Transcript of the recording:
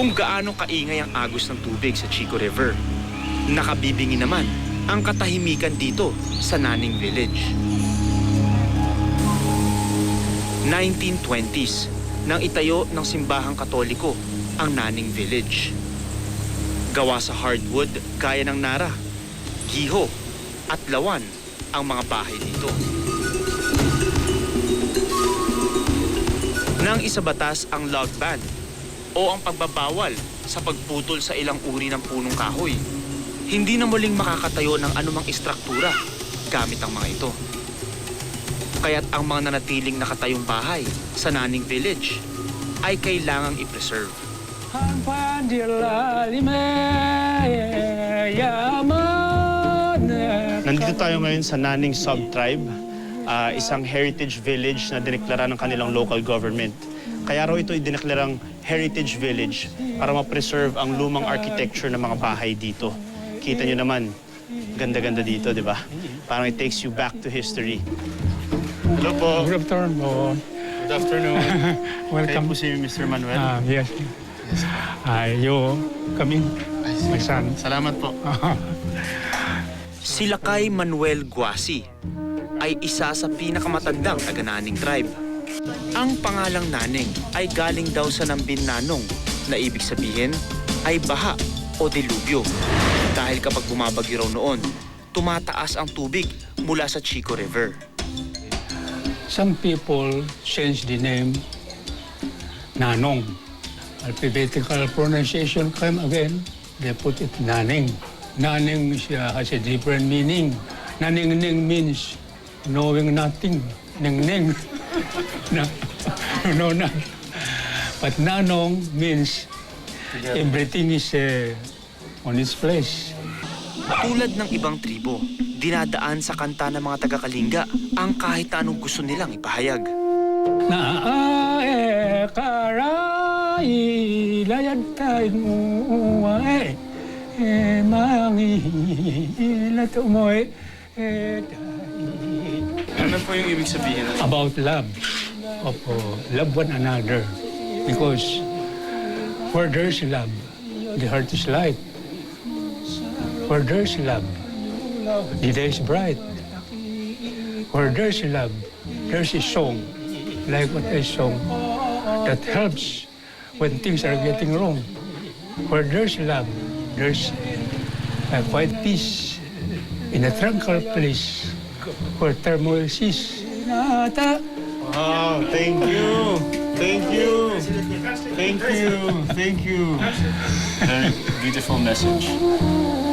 kung gaano kaingay ang agos ng tubig sa Chico River. Nakabibingi naman ang katahimikan dito sa Naning Village. 1920s nang itayo ng simbahang katoliko ang Naning Village. Gawa sa hardwood gaya ng nara, giho at lawan ang mga bahay dito. Nang isabatas ang log ban o ang pagbabawal sa pagputol sa ilang uri ng punong kahoy, hindi na muling makakatayo ng anumang istruktura gamit ang mga ito. Kaya't ang mga nanatiling nakatayong bahay sa Naning Village ay kailangang i-preserve. Nandito tayo ngayon sa Naning Sub-Tribe, ah, isang heritage village na dineklara ng kanilang local government. Kaya raw ito idineklarang heritage village para ma-preserve ang lumang architecture ng mga bahay dito. Kita nyo naman, ganda-ganda dito, di ba? Parang it takes you back to history. Hello po. Good afternoon. Good afternoon. Kayo Welcome. po si Mr. Manuel. Ah, yes. Ah, you coming, my son. Salamat po. Si Lakay Manuel Guasi ay isa sa pinakamatandang taga-Naning tribe. Ang pangalang Naning ay galing daw sa Nambin Nanong na ibig sabihin ay baha o dilubyo. Dahil kapag bumabagyo raw noon, tumataas ang tubig mula sa Chico River. Some people change the name Nanong. Alphabetical pronunciation came again. They put it Naning. Naning siya has a different meaning. Naning-ning means knowing nothing. Ning-ning. Na, no, no. But Nanong means everything is uh, on its place. Tulad ng ibang tribo, dinadaan sa kanta ng mga taga-Kalinga ang kahit anong gusto nilang ipahayag. na ae karai layad tayo ay e mangi lato mo e Ano po yung ibig sabihin? about love. Uh, love one another. Because where there's love the heart is light. Where there's love the day is bright. Where there's love there's a song like what I song that helps when things are getting wrong. Where there's love there's a quiet peace in a tranquil place turmoil cease Nata. Wow, thank you. Thank you. Thank you. Thank you. Very beautiful message.